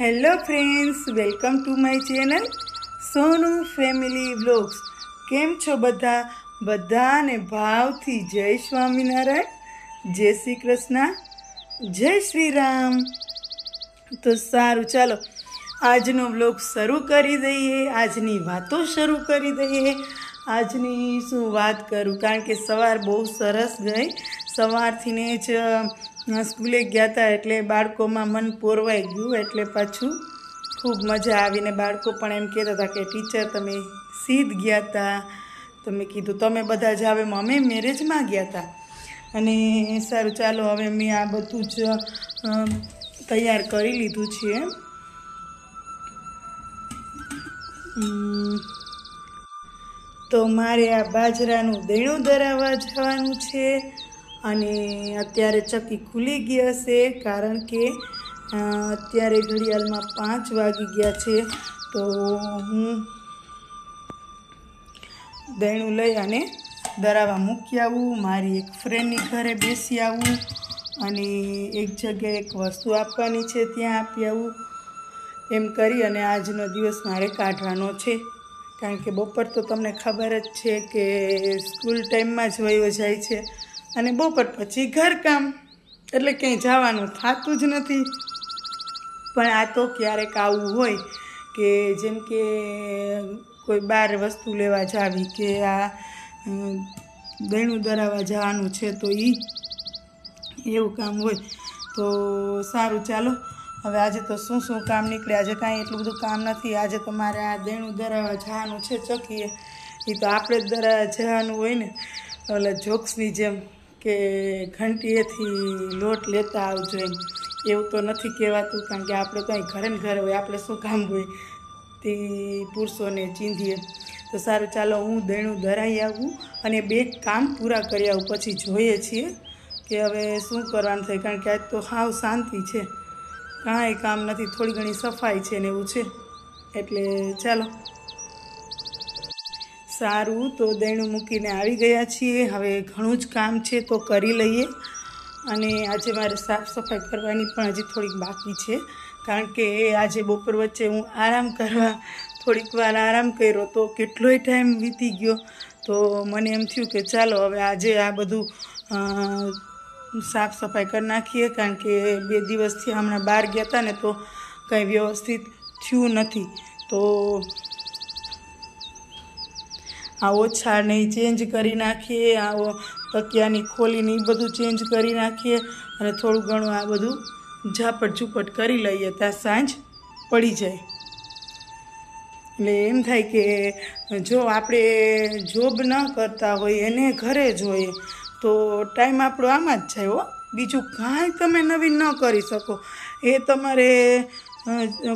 Hello friends, welcome to my channel Sonu family vlogs. કેમ છો બધા? બધાને ભાવથી જય સ્વામિનારાયણ, જય શ્રી કૃષ્ણ, જય શ્રી રામ. તો સારું, ચાલો આજનો બ્લોગ શરૂ કરી દઈએ. આજની વાતો શરૂ કરી દઈએ. આજની શું વાત કરું? કારણ કે સવાર બહુ સરસ ગઈ. સવારથીને જ સ્કૂલે ગયા હતા એટલે બાળકોમાં મન પોરવાઈ ગયું એટલે પાછું ખૂબ મજા આવીને બાળકો પણ એમ કહેતા હતા કે, ટીચર, તમે સીધ ગયા હતા તમે કીધું, તમે બધા જ આવે અમે મેરેજમાં ગયા હતા અને સારું, ચાલો, હવે મેં આ બધું જ તૈયાર કરી લીધું છે તો મારે આ બાજરાનું દેણું ધરાવવા જવાનું છે. અને અત્યારે ચક્કી ખુલી ગઈ હશે કારણ કે અત્યારે ઘડિયાળમાં પાંચ વાગી ગયા છે. તો હું દહીણું લઈ અને દરાવા મૂકી આવું. મારી એક ફ્રેન્ડની ઘરે બેસી આવું અને એક જગ્યાએ એક વસ્તુ આપવાની છે ત્યાં આપી આવું. એમ કરી અને આજનો દિવસ મારે કાઢવાનો છે. કારણ કે બપોર તો તમને ખબર જ છે કે સ્કૂલ ટાઈમમાં જ વયો જાય છે. અને બપોર પછી ઘરકામ એટલે ક્યાંય જવાનું થતું જ નથી. પણ આ તો ક્યારેક આવું હોય કે જેમ કે કોઈ બહાર વસ્તુ લેવા જાવી કે આ દહીણું ધરાવવા જવાનું છે તો એ એવું કામ હોય તો સારું ચાલો. હવે આજે તો શું શું કામ નીકળે? આજે કાંઈ એટલું બધું કામ નથી. આજે તો મારે આ દેણું ધરાવવા જવાનું છે ચકીએ. એ તો આપણે જ ધરાવવા જવાનું હોય ને. ઓલા જોક્સની જેમ. કે ઘંટીએથી લોટ લેતા આવજો એમ. એવું તો નથી કહેવાતું, કારણ કે આપણે કંઈ ઘરે ને ઘરે હોય, આપણે શું કામ હોય? તે પુરુષોને ચીંધીએ. તો સારું, ચાલો હું દેણું ધરાઈ આવું અને બે કામ પૂરા કરી આવું પછી જોઈએ છીએ કે હવે શું કરવાનું થાય, કારણ કે આજ તો હાવ શાંતિ છે. કાંઈ કામ નથી, થોડી ઘણી સફાઈ છે ને એવું છે. એટલે ચાલો. સારું તો દેણું મૂકીને આવી ગયા છીએ. હવે ઘણું જ કામ છે તો કરી લઈએ. અને આજે મારે સાફ સફાઈ કરવાની પણ હજી થોડીક બાકી છે. કારણ કે આજે બપોર વચ્ચે હું આરામ કરવા થોડીક વાર આરામ કર્યો તો કેટલોય ટાઈમ વીતી ગયો. તો મને એમ થયું કે ચાલો હવે આજે આ બધું સાફ સફાઈ કરી નાખીએ. કારણ કે બે દિવસથી હમણાં બહાર ગયા હતા ને તો કંઈ વ્યવસ્થિત થયું નથી. તો આ ઓછાને ચેન્જ કરી નાખીએ, આ તકિયાની ખોલીને એ બધું ચેન્જ કરી નાખીએ અને થોડું ઘણું આ બધું ઝાપટ ઝૂપટ કરી લઈએ, ત્યાં સાંજ પડી જાય. એટલે એમ થાય કે જો આપણે જોબ ન કરતા હોય, એને ઘરે જોઈએ તો ટાઈમ આપણો આમાં જ જાય હો. બીજું કાંઈ તમે નવીન ન કરી શકો. એ તમારે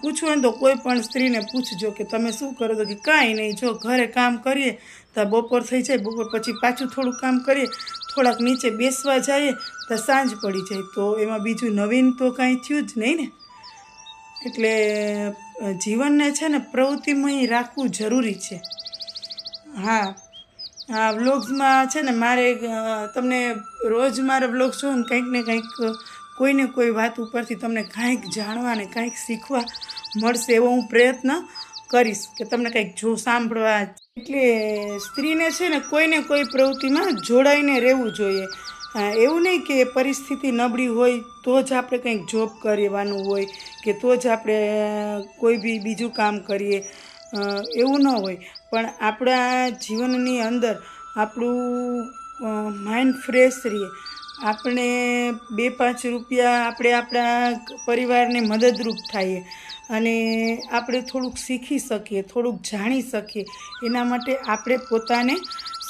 પૂછવું હોય તો કોઈ પણ સ્ત્રીને પૂછજો કે તમે શું કરો તો કે કાંઈ નહીં, જો ઘરે કામ કરીએ, તો બપોર થઈ જાય, બપોર પછી પાછું થોડું કામ કરીએ, થોડાક નીચે બેસવા જઈએ, તો સાંજ પડી જાય. તો એમાં બીજું નવીન તો કાંઈ થયું જ નહીં ને? એટલે જીવનને છે ને પ્રવૃત્તિમય રાખવું જરૂરી છે. હા, આ વ્લોગ્સમાં છે ને મારે તમને રોજ મારા વ્લોગ્સ જોઉં ને કંઈક ને કંઈક કોઈને કોઈ વાત ઉપરથી તમને કાંઈક જાણવા ને કાંઈક શીખવા મળશે એવો હું પ્રયત્ન કરીશ કે તમને કંઈક જો સાંભળવા એટલે સ્ત્રીને છે ને કોઈને કોઈ પ્રવૃત્તિમાં જોડાઈને રહેવું જોઈએ. એવું નહીં કે પરિસ્થિતિ નબળી હોય તો જ આપણે કંઈક જોબ કરવાનું હોય કે તો જ આપણે કોઈ બી બીજું કામ કરીએ. એવું ન હોય. પણ આપણા જીવનની અંદર આપણું માઇન્ડ ફ્રેશ રહીએ. આપણે બે પાંચ રૂપિયા આપણે આપણા પરિવારને મદદરૂપ થઈએ અને આપણે થોડુંક શીખી શકીએ, થોડુંક જાણી શકીએ. એના માટે આપણે પોતાને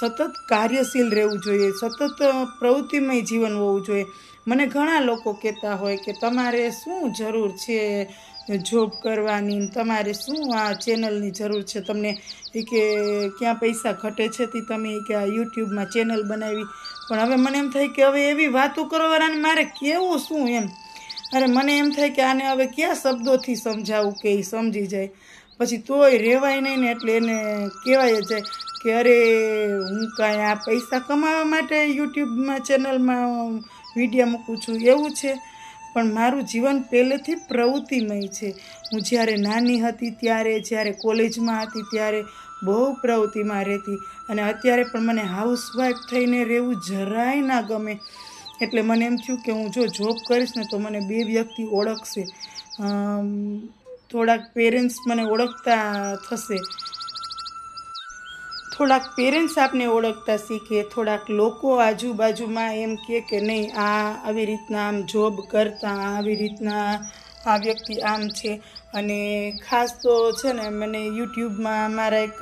સતત કાર્યશીલ રહેવું જોઈએ, સતત પ્રવૃત્તિમય જીવન હોવું જોઈએ. મને ઘણા લોકો કહેતા હોય કે તમારે શું જરૂર છે? જોબ કરવાની તમારે શું આ ચેનલની જરૂર છે? તમને એ કે ક્યાં પૈસા ઘટે છે તે તમે કે આ યુટ્યુબમાં ચેનલ બનાવી. પણ હવે મને એમ થાય કે હવે એવી વાતો કરવાને મારે કેવું શું એમ? અરે મને એમ થાય કે આને હવે કયા શબ્દોથી સમજાવું કે એ સમજી જાય? પછી તોય રહેવાય નહીં ને એટલે એને કહેવાય જ જાય કે અરે હું કાંઈ આ પૈસા કમાવા માટે યુટ્યુબમાં ચેનલમાં વીડિયો મૂકું છું. એવું છે? પણ મારું જીવન પહેલેથી પ્રવૃત્તિમય છે. હું જ્યારે નાની હતી ત્યારે, જ્યારે કોલેજમાં હતી ત્યારે બહુ પ્રવૃત્તિમાં રહેતી અને અત્યારે પણ મને હાઉસવાઈફ થઈને રહેવું જરાય ના ગમે. એટલે મને એમ થયું કે હું જો જોબ કરીશ ને તો મને બે વ્યક્તિ ઓળખશે. થોડાક પેરેન્ટ્સ મને ઓળખતા થશે. થોડાક પેરેન્ટ્સ આપને ઓળખતા શીખે, થોડાક લોકો આજુબાજુમાં એમ કહે કે નહીં, આ આવી રીતના આમ જોબ કરતા, આવી રીતના આ વ્યક્તિ આમ છે. અને ખાસ તો છે ને, મને યુટ્યુબમાં મારા એક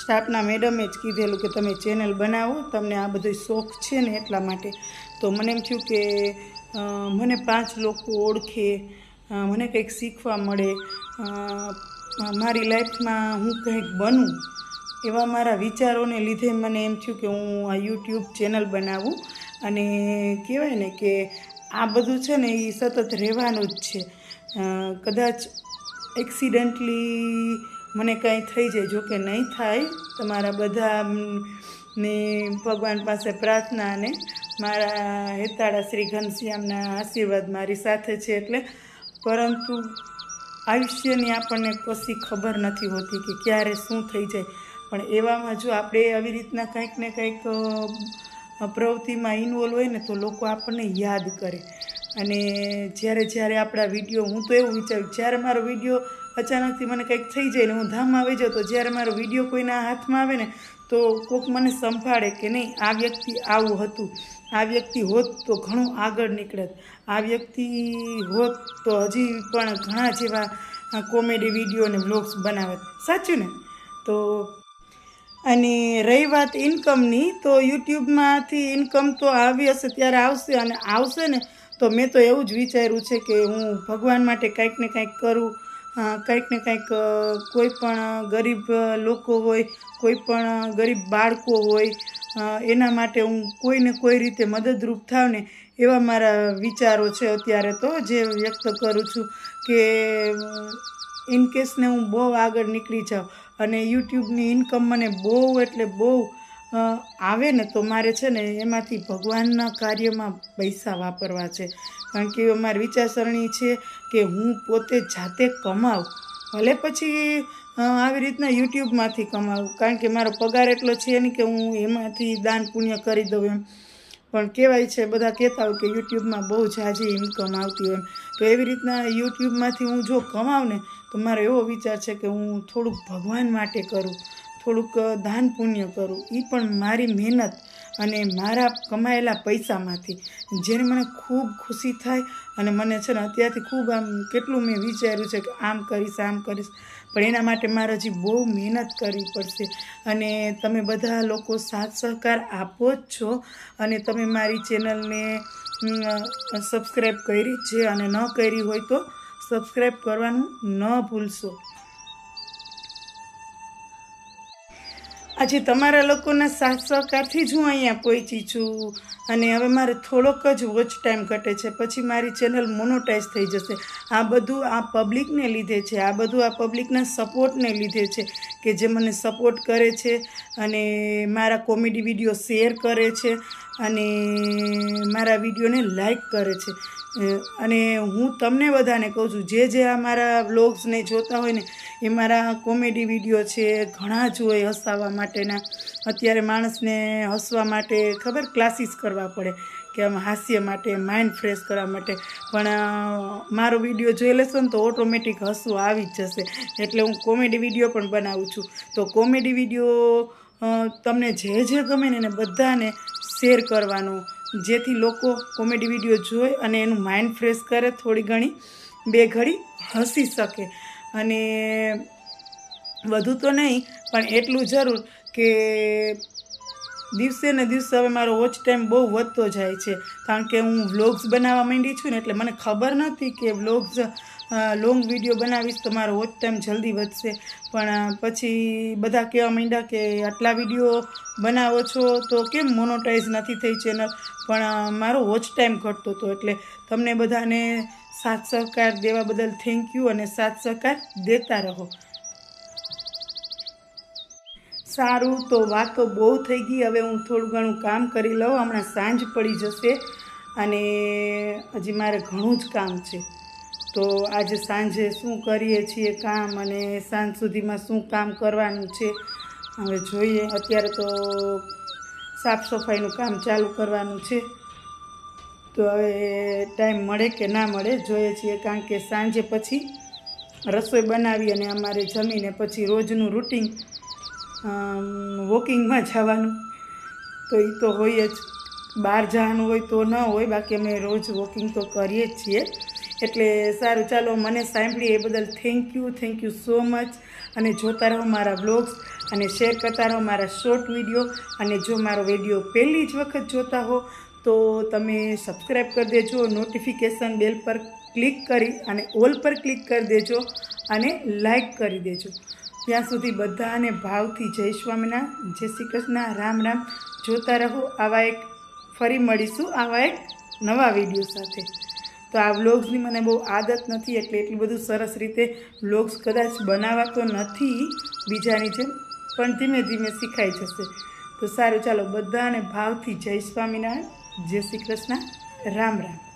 સ્ટાફના મેડમે જ કીધેલું કે તમે ચેનલ બનાવો, તમને આ બધો શોખ છે ને એટલા માટે. તો મને એમ થયું કે મને પાંચ લોકો ઓળખે મને કંઈક શીખવા મળે મારી લાઈફમાં હું કંઈક બનું. એવા મારા વિચારોને લીધે મને એમ થયું કે હું આ યુટ્યુબ ચેનલ બનાવું. અને કહેવાય ને કે આ બધું છે ને એ સતત રહેવાનું જ છે. કદાચ એક્સિડન્ટલી મને કાંઈ થઈ જાય. જો કે નહીં થાય. તમારા બધા ને ભગવાન પાસે પ્રાર્થના અને મારા હેતાળા શ્રી ઘનશ્યામના આશીર્વાદ મારી સાથે છે એટલે પરંતુ આયુષ્યની આપણને કશી ખબર નથી હોતી કે ક્યારે શું થઈ જાય. પણ એવામાં જો આપણે આવી રીતના કંઈક ને કંઈક પ્રવૃત્તિમાં ઇન્વોલ્વ હોય ને તો લોકો આપણને યાદ કરે. અને જ્યારે જ્યારે આપણા વીડિયો, હું તો એવું વિચારું, જ્યારે મારો વીડિયો અચાનકથી મને કંઈક થઈ જાય ને હું ધામમાં આવી જાઉં, તો જ્યારે મારો વીડિયો કોઈના હાથમાં આવે ને, તો કોક મને સંભાળે કે નહીં, આ વ્યક્તિ આવું હતું, આ વ્યક્તિ હોત તો ઘણું આગળ નીકળત, આ વ્યક્તિ હોત તો હજી પણ ઘણા જેવા કોમેડી વીડિયો અને વ્લોગ્સ બનાવત. સાચું ને? તો અને રહી વાત ઇન્કમની તો યુટ્યુબમાંથી ઇન્કમ તો આવી હશે, ત્યારે આવશે અને આવશે ને, તો મેં તો એવું જ વિચાર્યું છે કે હું ભગવાન માટે કંઈક ને કંઈક કરું. કંઈક ને કંઈક કોઈ પણ ગરીબ લોકો હોય, કોઈ પણ ગરીબ બાળકો હોય એના માટે હું કોઈને કોઈ રીતે મદદરૂપ થાવ ને, એવા મારા વિચારો છે અત્યારે તો, જે વ્યક્ત કરું છું કે ઇન કેસને હું બહુ આગળ નીકળી જાઉં. અને યુટ્યુબની ઇન્કમ મને બહુ એટલે બહુ આવે ને તો મારે છે ને એમાંથી ભગવાનના કાર્યમાં પૈસા વાપરવા છે. કારણ કે મારી વિચારસરણી છે કે હું પોતે જાતે કમાઉં ભલે પછી આવી રીતના યુટ્યુબમાંથી કમાવું. કારણ કે મારો પગાર એટલો છે નહીં કે હું એમાંથી દાન પુણ્ય કરી દઉં એમ. પણ કહેવાય છે, બધા કહેતા હોય કે યુટ્યુબમાં બહુ ઝાઝી ઇન્કમ આવતી હોય. તો એવી રીતના યુટ્યુબમાંથી હું જો કમાઉં ને, તો મારો એવો વિચાર છે કે હું થોડુંક ભગવાન માટે કરું, થોડુંક દાન પુણ્ય કરું. એ પણ મારી મહેનત અને મારા કમાયેલા પૈસામાંથી. જેને મને ખૂબ ખુશી થાય અને મને છે ને અત્યારથી ખૂબ આમ કેટલું મેં વિચાર્યું છે કે આમ કરીશ આમ કરીશ. પણ એના માટે મારે હજી બહુ મહેનત કરવી પડશે. અને તમે બધા લોકો સાથ સહકાર આપો જ છો. અને તમે મારી ચેનલને સબસ્ક્રાઈબ કરી છે અને ન કરી હોય તો સબસ્ક્રાઈબ કરવાનું ન ભૂલશો. આજે તમારા લોકોના સાથ સહકારથી જ હું અહીંયા પહોંચી છું. અને હવે મારે થોડોક જ વોચ ટાઈમ ઘટે છે. પછી મારી ચેનલ મોનોટાઈઝ થઈ જશે. આ બધું આ પબ્લિકને લીધે છે. આ બધું આ પબ્લિકના સપોર્ટને લીધે છે કે જે મને સપોર્ટ કરે છે અને મારા કોમેડી વીડિયો શેર કરે છે અને મારા વિડીયોને લાઈક કરે છે. અને હું તમને બધાને કહું છું, જે જે આ મારા વ્લોગ્સને જોતા હોય ને એ મારા કોમેડી વીડિયો છે, ઘણા જ હોય હસાવવા માટેના. અત્યારે માણસને હસવા માટે ખબર ક્લાસીસ કરવા પડે કે આમ હાસ્ય માટે, માઇન્ડ ફ્રેશ કરવા માટે. પણ મારો વીડિયો જોઈ લેશો ને તો ઓટોમેટિક હસવું આવી જ જશે. એટલે હું કોમેડી વીડિયો પણ બનાવું છું. તો કોમેડી વીડિયો તમને જે જે ગમે ને એને બધાને શેર કરવાનું. જેથી લોકો કોમેડી વીડિયો જોઈ અને એનું માઇન્ડ ફ્રેશ કરે થોડી ઘણી. બે ઘડી હસી શકે. અને વધુ તો નહીં, પણ એટલું જરૂર કે દિવસે ને દિવસે હવે મારો વોચ ટાઈમ બહુ વધતો જાય છે. કારણ કે હું વ્લોગ્સ બનાવવા માંડી છું ને એટલે મને ખબર નથી કે વ્લોગ્સ લોંગ વીડિયો બનાવીશ તો મારો વોચ ટાઈમ જલ્દી વધશે. પણ પછી બધા કહેવા માંડ્યા કે આટલા વીડિયો બનાવો છો તો કેમ મોનોટાઈઝ નથી થઈ ચેનલ પણ મારો વોચ ટાઈમ ઘટતો હતો એટલે તમને બધાને સાથ સહકાર દેવા બદલ થેન્ક યુ અને સાથ સહકાર દેતા રહો. સારું, તો વાતો બહુ થઈ ગઈ. હવે હું થોડું ઘણું કામ કરી લઉં. હમણાં સાંજ પડી જશે અને હજી મારે ઘણું જ કામ છે. તો આજે સાંજે શું કરીએ છીએ કામ અને સાંજ સુધીમાં શું કામ કરવાનું છે? હવે જોઈએ. અત્યારે તો સાફ સફાઈનું કામ ચાલુ કરવાનું છે. તો હવે ટાઈમ મળે કે ના મળે, જોઈએ છીએ. કારણ કે સાંજે પછી રસોઈ બનાવી અને અમારે જમીને પછી રોજનું રૂટિન વોકિંગમાં જવાનું. તો એ તો હોય જ. બહાર જવાનું હોય તો ન હોય, બાકી અમે રોજ વોકિંગ તો કરીએ જ છીએ. એટલે સારું. ચાલો, મને સાંભળી એ બદલ thank you thank you so much અને જોતા રહો મારા બ્લોગ્સ અને શેર કરતા રહો મારા શોર્ટ વીડિયો અને જો મારો વીડિયો પહેલી જ વખત જોતા હો તો તમે સબસ્ક્રાઈબ કરી દેજો નોટિફિકેશન બેલ પર ક્લિક કરી અને ઓલ પર ક્લિક કરી દેજો અને લાઈક કરી દેજો. ત્યાં સુધી બધાને ભાવથી જય સ્વામીના જય શ્રી કૃષ્ણ, રામ રામ. જોતા રહો, આવા એક ફરી મળીશું, આવા એક નવા વીડિયો સાથે. તો આ વ્લોગ્સની મને બહુ આદત નથી, એટલે એટલું બધું સરસ રીતે વ્લોગ્સ કદાચ બનાવવા તો નથી બીજાની જેમ, પણ ધીમે ધીમે શીખાઈ જશે. તો સારું, ચાલો બધાને ભાવથી જય સ્વામિનારાયણ. જય શ્રી કૃષ્ણ. રામ રામ.